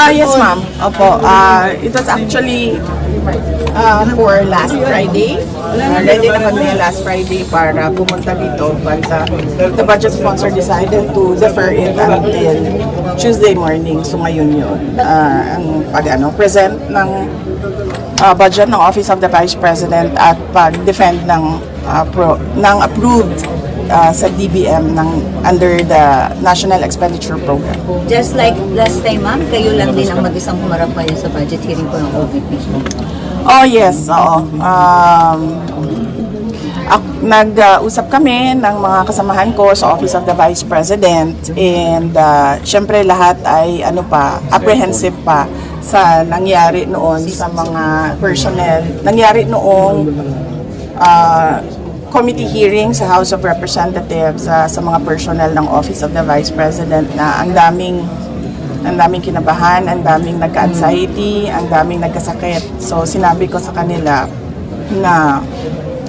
Ah, yes, ma'am. Opo. Ah, it was actually uh, for last Friday. Uh, ready na kami last Friday para pumunta dito. But uh, the budget sponsor decided to defer it until Tuesday morning. So ngayon yun. Uh, ang pag ano, present ng uh, budget ng Office of the Vice President at pag-defend ng, uh, pro, ng approved uh, sa DBM ng under the National Expenditure Program. Just like last time, ma'am, kayo lang din ang mag-isang humarap kayo sa budget hearing po ng OVP. Oh yes, oo. Um, nag-usap kami ng mga kasamahan ko sa Office of the Vice President and uh, syempre lahat ay ano pa, apprehensive pa sa nangyari noon sa mga personnel. Nangyari noong uh, committee hearing sa House of Representatives uh, sa mga personnel ng Office of the Vice President na ang daming ang daming kinabahan, ang daming nagka-anxiety, ang daming nagkasakit. So sinabi ko sa kanila na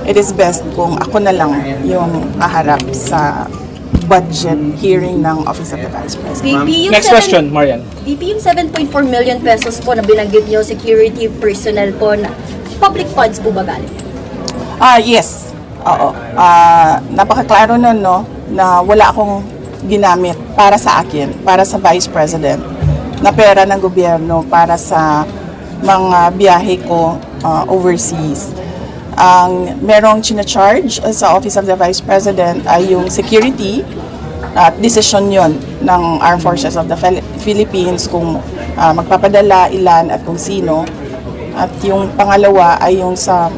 it is best kung ako na lang yung kaharap sa budget hearing ng Office of the Vice President. Yung Next seven- question, Marian. VP, yung 7.4 million pesos po na binanggit niyo, security personnel po, na public funds po ba galing? Ah, yes. Oo. Ah, napakaklaro nun, no, na wala akong ginamit para sa akin, para sa Vice President, na pera ng gobyerno para sa mga biyahe ko ah, overseas. Ang merong charge sa Office of the Vice President ay yung security at decision yon ng Armed Forces of the Phil- Philippines kung ah, magpapadala, ilan at kung sino. At yung pangalawa ay yung sa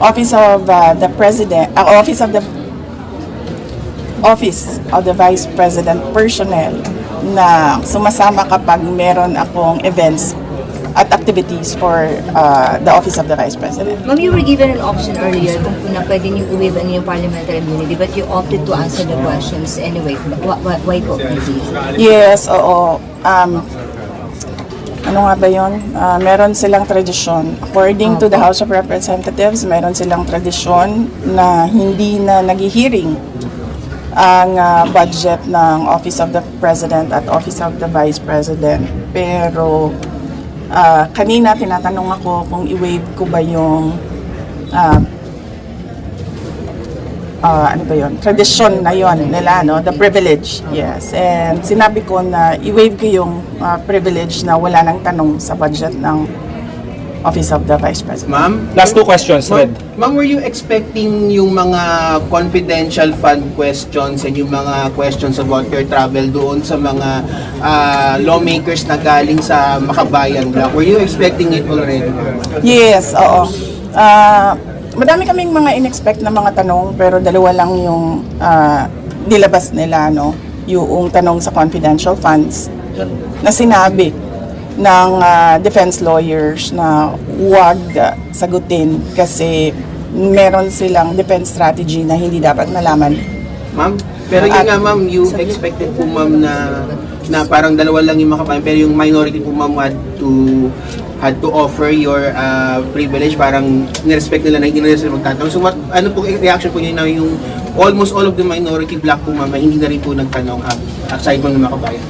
Office of uh, the President, uh, Office of the Office of the Vice President personnel na sumasama kapag meron akong events at activities for uh, the Office of the Vice President. Ma'am, you were given an option earlier kung na pwede niyo i-waive ano yung parliamentary immunity but you opted to answer the questions anyway. Why, why, why po? Yes, oo. Um, ano nga ba yun? Ah, meron silang tradisyon. According to the House of Representatives, meron silang tradisyon na hindi na nag-hearing ang ah, budget ng Office of the President at Office of the Vice President. Pero ah, kanina tinatanong ako kung i-waive ko ba yung ah, ah, ano ba yun? Tradisyon na yon nila, no? The privilege. Yes. And sinabi ko na i-waive ko yung ah, privilege na wala nang tanong sa budget ng Office of the Vice President. Ma'am? Last two questions, Ma'am, Red. ma'am, were you expecting yung mga confidential fund questions and yung mga questions about your travel doon sa mga ah, lawmakers na galing sa Makabayan Block? Were you expecting it already? Yes, oo. Ah, madami kaming mga in-expect na mga tanong pero dalawa lang yung ah, nilabas nila no, yung tanong sa confidential funds na sinabi ng ah, defense lawyers na huwag ah, sagutin kasi meron silang defense strategy na hindi dapat malaman. Ma'am? Pero yun nga ma'am, you expected po ma'am na na parang dalawa lang yung makabayan pero yung minority po ma'am had to had to offer your uh, privilege parang nirespect nila na hindi nila sila magtatanong. So what, ano po reaction po niyo na yung almost all of the minority black po ma'am na hindi na rin po nagtanong ah, aside from ng makabayan?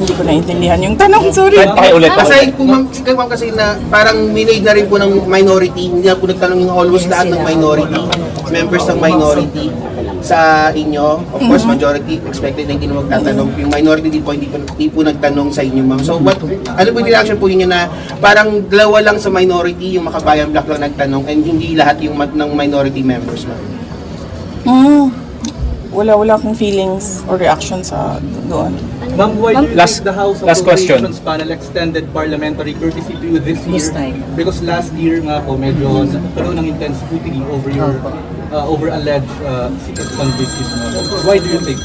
Hindi ko naintindihan yung tanong, sorry. Red, pakiulit. Kasi po ma'am, kasi, ma'am kasi na parang minade na rin po ng minority, hindi na po nagtanong yung almost lahat ng minority, members ng minority sa inyo. Of course, majority expected na hindi na magtatanong. Yung minority di po, hindi po, hindi po nagtanong sa inyo, ma'am. So, what, ano po yung reaction po ninyo na parang dalawa lang sa minority, yung makabayan black lang nagtanong and hindi lahat yung ma- ng minority members, ma'am? Mm, wala wala akong feelings or reaction sa doon. Ma'am, why do you Last- think the House last question. Appropriations Panel extended parliamentary courtesy to you this year? This time. Because last year nga po, medyo nagkaroon ng intense scrutiny over your uh, over alleged uh, secret fundraising. Why do you think?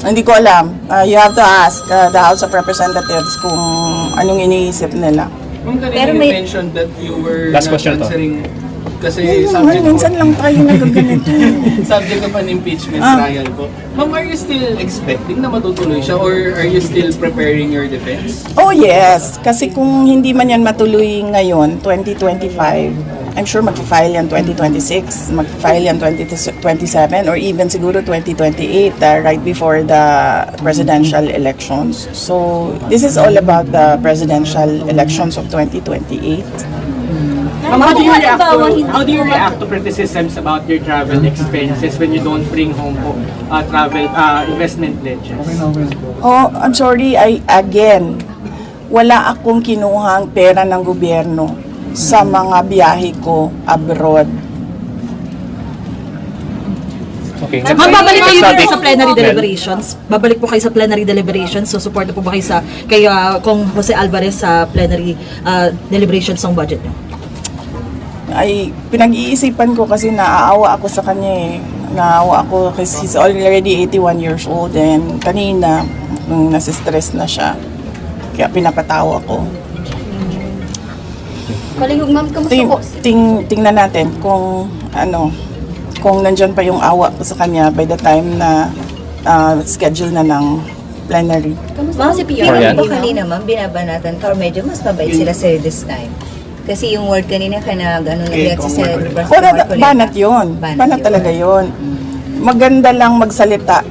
Hindi ko alam. Uh, you have to ask uh, the House of Representatives kung anong iniisip nila. Ma'am, kanina Pero you may- mentioned that you were Last not question to. Kasi Ayun subject minsan lang tayo nagaganito. subject of an impeachment Ah. trial po. Ma'am, are you still expecting na matutuloy siya or are you still preparing your defense? oh yes, kasi kung hindi man yan matuloy ngayon, 2025, I'm sure mag-file yan 2026, mag-file yan 2027, or even siguro 2028, uh, right before the presidential elections. So, this is all about the presidential elections of 2028. Ma'am, how do you react to, how do you react to criticisms about your travel expenses when you don't bring home po, uh, travel uh, investment pledges? Oh, I'm sorry, I, again, wala akong kinuhang pera ng gobyerno sa mga biyahe ko abroad. Okay. Ma'am, babalik kayo Sabi- dito sa plenary deliberations. Babalik po kayo sa plenary deliberations. So, support po ba kayo sa kay ah, kung Jose Alvarez sa plenary ah, deliberations ng budget niyo? Ay, pinag-iisipan ko kasi naaawa ako sa kanya eh. Naawa ako kasi he's already 81 years old and kanina, nung nasistress na siya, kaya pinapatawa ko. Kalihog ma'am, kamusta Ting, po? ting, tingnan natin kung ano, kung nandyan pa yung awa ko sa kanya by the time na ah, schedule na ng plenary. Kamusta po si Pia? Marian? Feeling ko kanina, ma'am, binabanatan ka or medyo mas mabait sila sa'yo this time. Kasi yung word kanina ka na gano'n Okay, nag-react kung sa O, Marcoleta. banat yun. Banat Banat, yun. talaga yun. Maganda lang magsalita.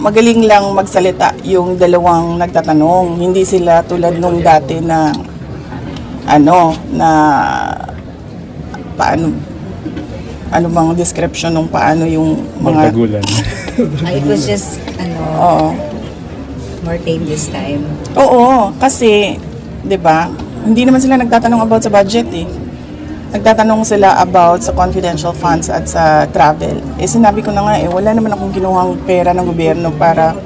Magaling lang magsalita yung dalawang nagtatanong. Hindi sila tulad nung dati na ano, na paano ano bang description ng paano yung mga Magtagulan. Ah, it was just, ano, Oo. more tame this time. Oo, kasi 'di ba? Hindi naman sila nagtatanong about sa budget eh. Nagtatanong sila about sa confidential funds at sa travel. Eh sinabi ko na nga eh, wala naman akong kinuhang pera ng gobyerno para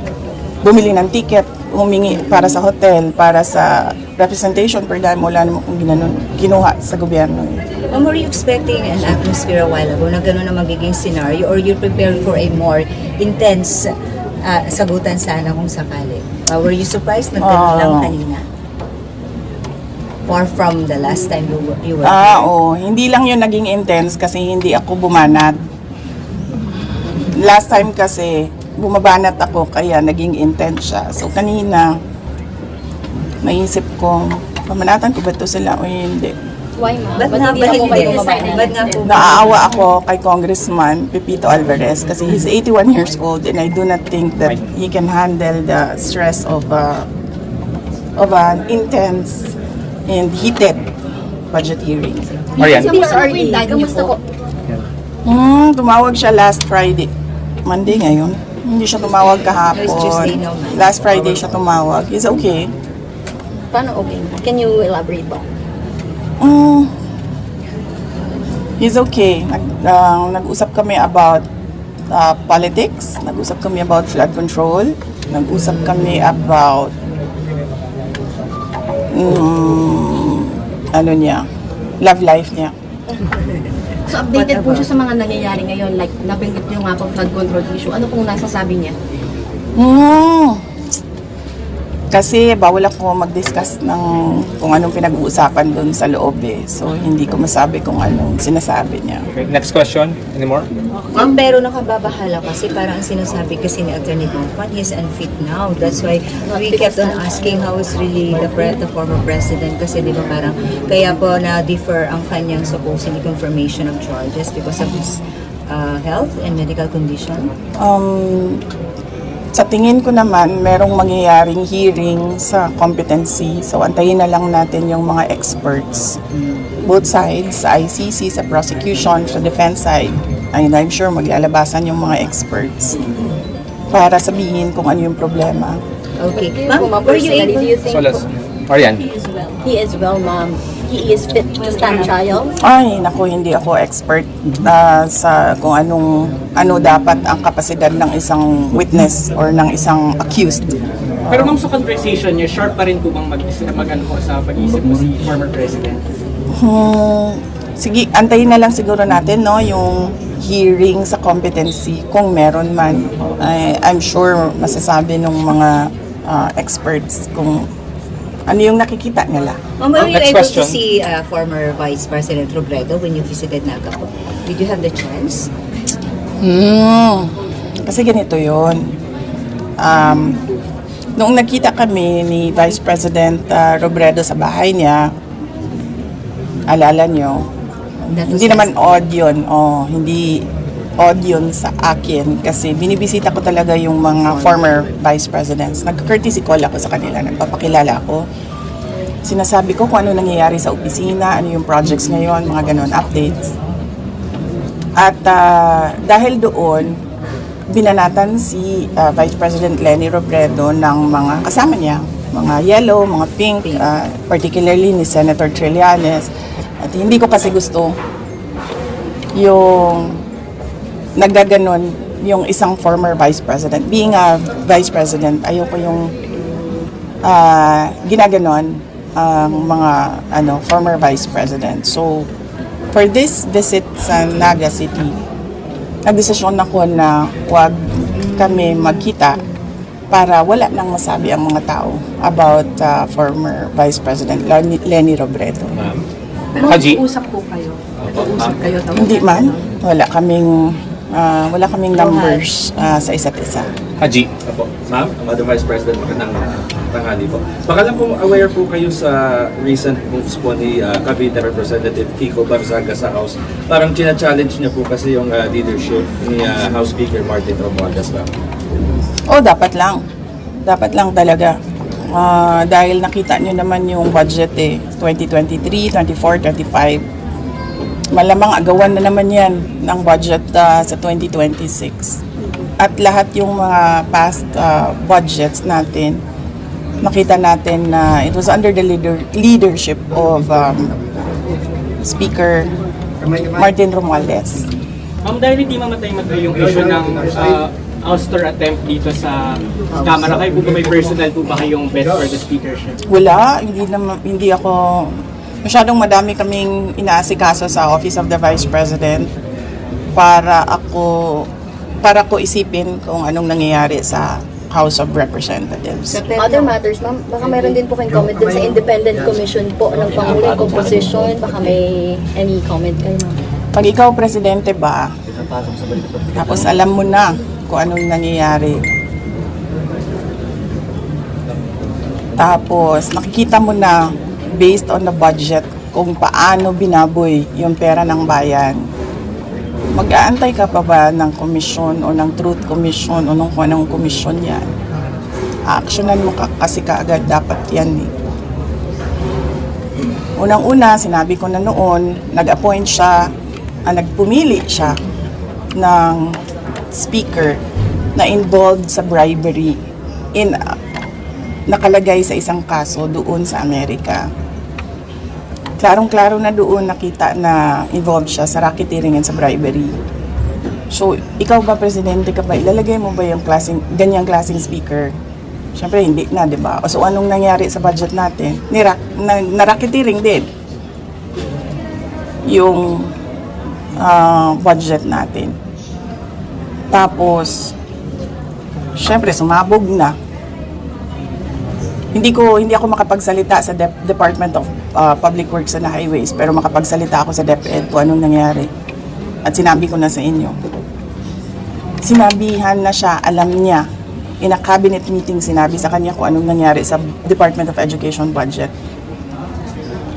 bumili ng ticket, humingi para sa hotel, para sa representation per dime. Wala naman akong ginanon, kinuha sa gobyerno eh. Ma'am, were you expecting an atmosphere a while ago na gano'n na magiging scenario or you prepared for a more intense ah, sagutan sana kung sakali? Ah, were you surprised na gano'n lang Ah. kanina? Far from the last time you were, you were Ah, oo. Hindi lang yun naging intense kasi hindi ako bumanat. Last time kasi, bumabanat ako kaya naging intense siya. So kanina, naisip ko, pamanatan ko ba ito sila o hindi? Why ma'am? Ba't Ba't nga hindi ba ako hindi? Ba't nga po? Naaawa ako kay Congressman Pepito Alvarez kasi he's 81 years old and I do not think that he can handle the stress of a, of an intense and heated budget hearing. Marian? PRRD, kamusta po? Hmm, tumawag siya last Friday. Monday ngayon. Hindi siya tumawag kahapon. Last Friday siya tumawag. He's okay. Paano okay? Can you elaborate ba? Mm, he's okay. Nag, ah, nag-usap kami about ah, politics. Nag-usap kami about flood control. Nag-usap kami about mm, ano niya, love life niya. So updated po siya sa mga nangyayari ngayon, like nabanggit niyo nga po flood control issue. Ano pong nasasabi niya? Mm. Kasi bawal ako mag-discuss ng kung anong pinag-uusapan doon sa loob eh. So hindi ko masabi kung anong sinasabi niya. Okay, next question. Any more? Ma'am, pero nakababahala kasi parang ang sinasabi kasi ni Attorney Bonfan, he's unfit now. That's why we kept on asking how is really the, pre- the former president kasi di ba parang kaya po na-defer ang kanyang supposedly confirmation of charges because of his uh, health and medical condition. Um, sa tingin ko naman, merong mangyayaring hearing sa competency. So, antayin na lang natin yung mga experts. Both sides, sa ICC, sa prosecution, sa defense side. And I'm sure maglalabasan yung mga experts para sabihin kung ano yung problema. Okay. Ma'am, were you able do you think Solas. Marian? he is well, ma'am? He is fit to stand trial? Ay, naku, hindi ako expert ah, sa kung anong ano dapat ang kapasidad ng isang witness or ng isang accused. Pero ma'am, sa conversation niyo, sharp pa rin po bang mag, mag ano po sa pag-iisip mo si former president? Hmm, sige, antayin na lang siguro natin no yung hearing sa competency kung meron man. Ay, I'm sure masasabi ng mga ah, experts kung ano yung nakikita nila. Ma'am, were you next able question. to see uh, former Vice President Robredo when you visited Nagapo? Did you have the chance? Hmm. Kasi ganito yon. Um, noong nakita kami ni Vice President ah, Robredo sa bahay niya, alala nyo, That was hindi naman odd yun. Oh, hindi yun sa akin kasi binibisita ko talaga yung mga former vice presidents. Nag-courtesy call ako sa kanila, nagpapakilala ako. Sinasabi ko kung ano nangyayari sa opisina, ano yung projects ngayon, mga ganun, updates. At ah, dahil doon, binanatan si ah, Vice President Lenny Robredo ng mga kasama niya, mga yellow, mga pink, ah, particularly ni Senator Trillanes. At hindi ko kasi gusto yung nagaganon yung isang former vice president. Being a vice president, ayoko yung ah, ginaganon ang mga ano former vice president. So, for this visit sa Naga City, nagdesisyon ako na wag kami magkita para wala nang masabi ang mga tao about ah, former Vice President Lenny, Lenny Robredo. Pero Haji. usap po kayo. Nag-uusap kayo. tawag Hindi man, wala kaming ah, wala kaming numbers ah, sa isa't isa. Haji. Apo. Ma'am, Madam Vice President, magandang tanghali po. Baka lang po aware po kayo sa recent moves po ni uh, Cavite Representative Kiko Barzaga sa House. Parang china-challenge niya po kasi yung uh, leadership ni uh, House Speaker Martin Romualdez lang. Oh, dapat lang. Dapat lang talaga. Ah, dahil nakita nyo naman yung budget eh, 2023, 24, 25. Malamang agawan na naman yan ng budget ah, sa 2026. At lahat yung mga past ah, budgets natin, nakita natin na it was under the leader, leadership of um, Speaker Martin Romualdez. Ma'am, dahil hindi mamatay-matay yung issue ng uh, ouster attempt dito sa Kamara, kayo po ba may personal po ba kayong bet for the speakership? Wala, hindi naman hindi ako masyadong madami kaming inaasikaso sa Office of the Vice President para ako para ko isipin kung anong nangyayari sa House of Representatives. Other matters, ma'am, baka meron din po kayong comment din sa independent commission po ng Pangulong Composition. Baka may any comment kayo, ma'am. Pag ikaw presidente ba, tapos alam mo na kung anong nangyayari. Tapos nakikita mo na based on the budget kung paano binaboy yung pera ng bayan. Mag-aantay ka pa ba ng komisyon o ng truth commission o ng kung anong komisyon yan? Actionan mo ka, kasi kaagad dapat yan eh. Unang-una, sinabi ko na noon, nag-appoint siya, ah, nagpumili siya ng speaker na involved sa bribery in nakalagay sa isang kaso doon sa Amerika. Klarong-klaro na doon nakita na involved siya sa racketeering and sa bribery. So, ikaw ba, presidente ka ba, ilalagay mo ba yung klaseng, ganyang klaseng speaker? Siyempre, hindi na, di ba? So, anong nangyari sa budget natin? Nirak, na, na-racketeering din yung ah, budget natin. Tapos, syempre, sumabog na. Hindi ko hindi ako makapagsalita sa Dep- Department of ah, Public Works and Highways pero makapagsalita ako sa DepEd kung anong nangyari. At sinabi ko na sa inyo. Sinabihan na siya, alam niya. In a cabinet meeting, sinabi sa kanya kung anong nangyari sa Department of Education budget.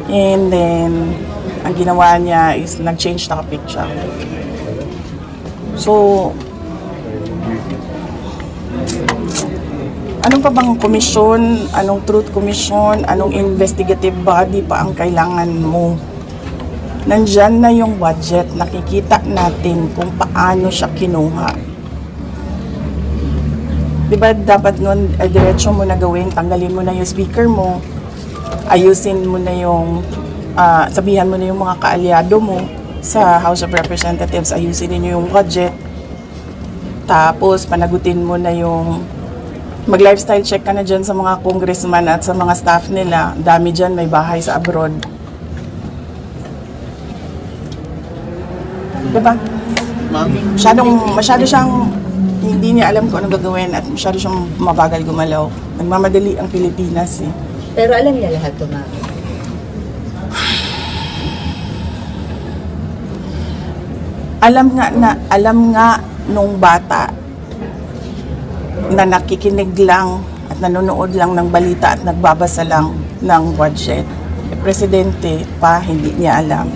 And then, ang ginawa niya is nag-change topic siya. So, Anong pa bang komisyon, anong truth commission, anong investigative body pa ang kailangan mo? Nandyan na yung budget, nakikita natin kung paano siya kinuha. Di ba dapat nun, eh, diretso mo na gawin, tanggalin mo na yung speaker mo, ayusin mo na yung, ah, sabihan mo na yung mga kaalyado mo sa House of Representatives, ayusin ninyo yung budget, tapos panagutin mo na yung mag-lifestyle check ka na dyan sa mga congressman at sa mga staff nila. Dami dyan, may bahay sa abroad. Diba? Ma'am, Masyadong, masyado siyang hindi niya alam kung ano gagawin at masyado siyang mabagal gumalaw. Nagmamadali ang Pilipinas eh. Pero alam niya lahat to, ma'am. Alam nga na, alam nga nung bata na nakikinig lang at nanonood lang ng balita at nagbabasa lang ng budget. Eh, presidente pa, hindi niya alam.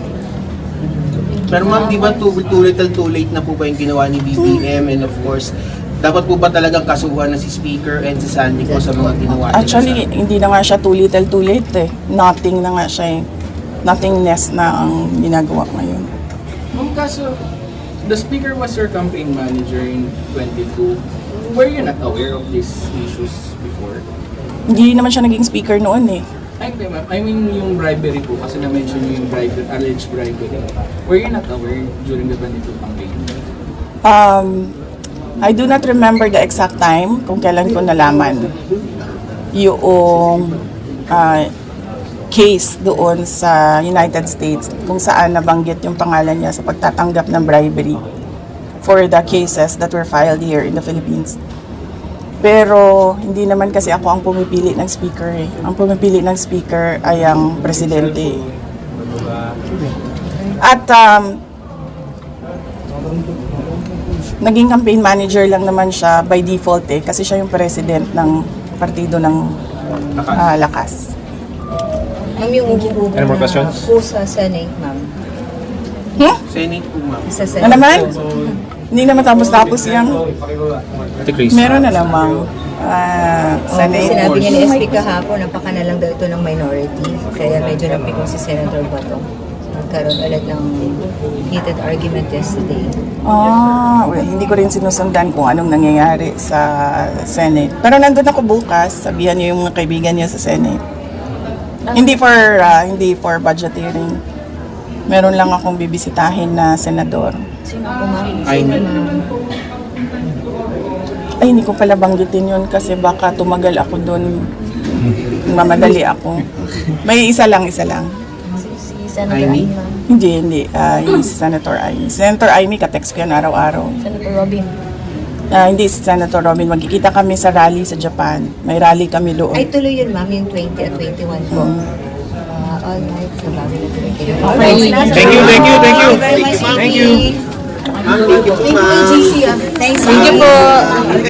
Pero ma'am, di ba too, too little too late na po ba yung ginawa ni BBM and of course, dapat po ba talagang kasuhan na si Speaker and si Sandy ko sa mga ginawa Actually, hindi na nga siya too little too late eh. Nothing na nga siya eh. Nothingness na ang ginagawa ngayon. Ma'am, kaso, the speaker was your campaign manager in 22. Were you not aware of these issues before? Hindi naman siya naging speaker noon eh. Ay, hindi ma'am. I mean yung bribery po kasi na-mention niyo yung bribery, alleged bribery. Were you not aware during the 22 campaign? Um, I do not remember the exact time kung kailan ko nalaman yung ah, case doon sa United States kung saan nabanggit yung pangalan niya sa pagtatanggap ng bribery for the cases that were filed here in the Philippines. Pero hindi naman kasi ako ang pumipili ng speaker eh. Ang pumipili ng speaker ay ang presidente. At um, naging campaign manager lang naman siya by default eh kasi siya yung president ng partido ng ah, lakas. Ma'am, yung Any more questions? po sa Senate, ma'am. Senate po ma'am. Sa Senate. Na naman? Hindi naman tapos-tapos yung Ate meron na namang ah, Oh, Senate. sinabi niya ni SP kahapon, napaka na lang daw ito ng minority. Kaya medyo napikon si Senator Bato. Nagkaroon ulit ng heated argument yesterday. Ah, well, hindi ko rin sinusundan kung anong nangyayari sa Senate. Pero nandun ako bukas, sabihan niyo yung mga kaibigan niyo sa Senate. Hindi for ah, hindi for budget hearing. Meron lang akong bibisitahin na senador. Sino po, ma'am? Ay? Ay, hindi ko pala banggitin yun kasi baka tumagal ako doon. Mamadali ako. May isa lang, isa lang. Si, si Senator Amy? Amy, ma'am. Hindi, hindi. Ah, hindi si Senator Amy. Senator Amy, katext ko yan araw-araw. Senator Robin. Ah, hindi si Senator Robin. Magkikita kami sa rally sa Japan. May rally kami doon. Ay, tuloy yun, ma'am, yung 20 at 21 po. Mm. All right, sa bago kayo. Thank you, thank you, thank you. Thank you. Thank you po ma'am. Thanks, Thank you po.